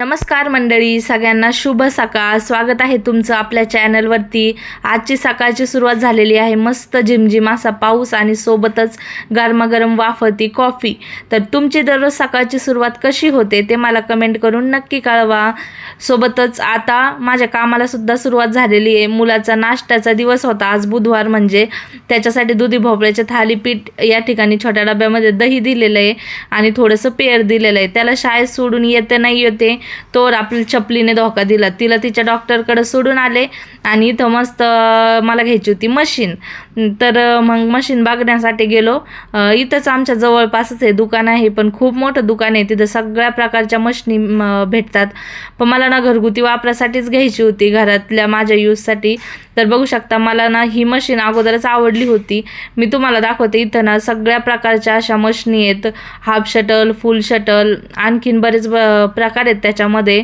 नमस्कार मंडळी सगळ्यांना शुभ सकाळ. स्वागत आहे तुमचं आपल्या चॅनलवरती. आजची सकाळची सुरुवात झालेली आहे. मस्त झिमझिम असा पाऊस आणि सोबतच गरमागरम वाफती कॉफी तर तुमची दररोज सकाळची सुरुवात कशी होते ते मला कमेंट करून नक्की कळवा. सोबतच आता माझ्या कामाला सुद्धा सुरुवात झालेली आहे. मुलाचा नाश्त्याचा दिवस होता आज बुधवार म्हणजे. त्याच्यासाठी दुधी भोपळ्याचे थालीपीठ या ठिकाणी छोट्या डब्यामध्ये दही दिलेलं आहे आणि थोडंसं पेर दिलेलं आहे. त्याला शाळेत सोडून येते नाही येते तोवर आपल्या चपलीने धोका दिला. तिला तिच्या डॉक्टरकडं सोडून आले आणि इथं मस्त मला घ्यायची होती मशीन. तर मग मशीन बघण्यासाठी गेलो. इथंच आमच्या जवळपासच आहे दुकान आहे पण खूप मोठं दुकान आहे. तिथं सगळ्या प्रकारच्या मशनी भेटतात. पण मला ना घरगुती वापरासाठीच घ्यायची होती घरातल्या माझ्या यूजसाठी तर बघू शकता मला ना ही मशीन अगोदरच आवडली होती. मी तुम्हाला दाखवते इथं ना सगळ्या प्रकारच्या अशा मशनी आहेत. हाफ शटल फुल शटल आणखीन बरेच प्रकार आहेत. त्याच्या याच्यामध्ये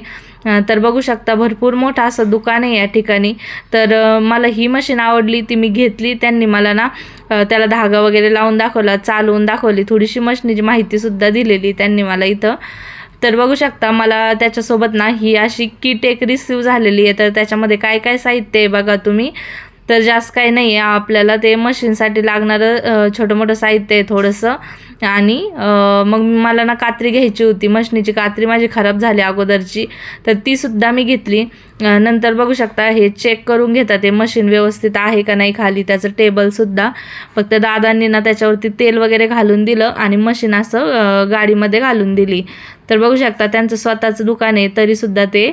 तर बघू शकता भरपूर मोठं असं दुकान आहे या ठिकाणी. तर मला ही मशीन आवडली ती मी घेतली. त्यांनी मला ना त्याला धागा वगैरे लावून दाखवला चालवून दाखवली. थोडीशी मशीनीची माहितीसुद्धा दिलेली त्यांनी मला इथं. तर बघू शकता मला त्याच्यासोबत ना ही अशी किट एक रिसिव्ह झालेली आहे. तर त्याच्यामध्ये काय काय साहित्य आहे बघा तुम्ही. तर जास्त काही नाही आहे आपल्याला ते मशीनसाठी लागणारं छोटं मोठं साहित्य आहे थोडंसं. आणि मग मला ना कात्री घ्यायची होती. मशनीची कात्री माझी खराब झाली अगोदरची. तर तीसुद्धा मी घेतली. नंतर बघू शकता हे चेक करून घेतात ते मशीन व्यवस्थित आहे का नाही खाली. त्याचं टेबलसुद्धा फक्त दादांनी ना त्याच्यावरती तेल वगैरे घालून दिलं आणि मशीन असं गाडीमध्ये घालून दिली. तर बघू शकता त्यांचं स्वतःचं दुकान आहे. तरीसुद्धा ते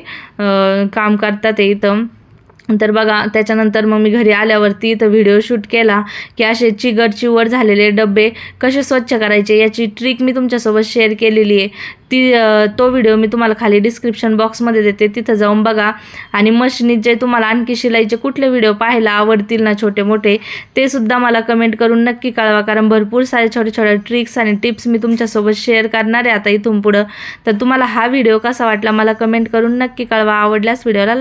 काम करतात ते इथं. तर बघा त्याच्यानंतर मग मी घरी आल्यावरती इथं व्हिडिओ शूट केला की असे चिगट चिवड झालेले डबे कसे स्वच्छ करायचे याची ट्रिक मी तुमच्यासोबत शेअर केलेली आहे. ती तो व्हिडिओ मी तुम्हाला खाली डिस्क्रिप्शन बॉक्समध्ये देते. तिथं जाऊन बघा. आणि मशीनीत जे तुम्हाला आणखी शिलाईचे कुठले व्हिडिओ पाहायला आवडतील ना छोटे मोठे ते सुद्धा मला कमेंट करून नक्की कळवा. कारण भरपूर सारे छोटे छोटे ट्रिक्स आणि टिप्स मी तुमच्यासोबत शेअर करणार आहे आता इथून पुढं. तर तुम्हाला हा व्हिडिओ कसा वाटला मला कमेंट करून नक्की कळवा. आवडल्यास व्हिडिओला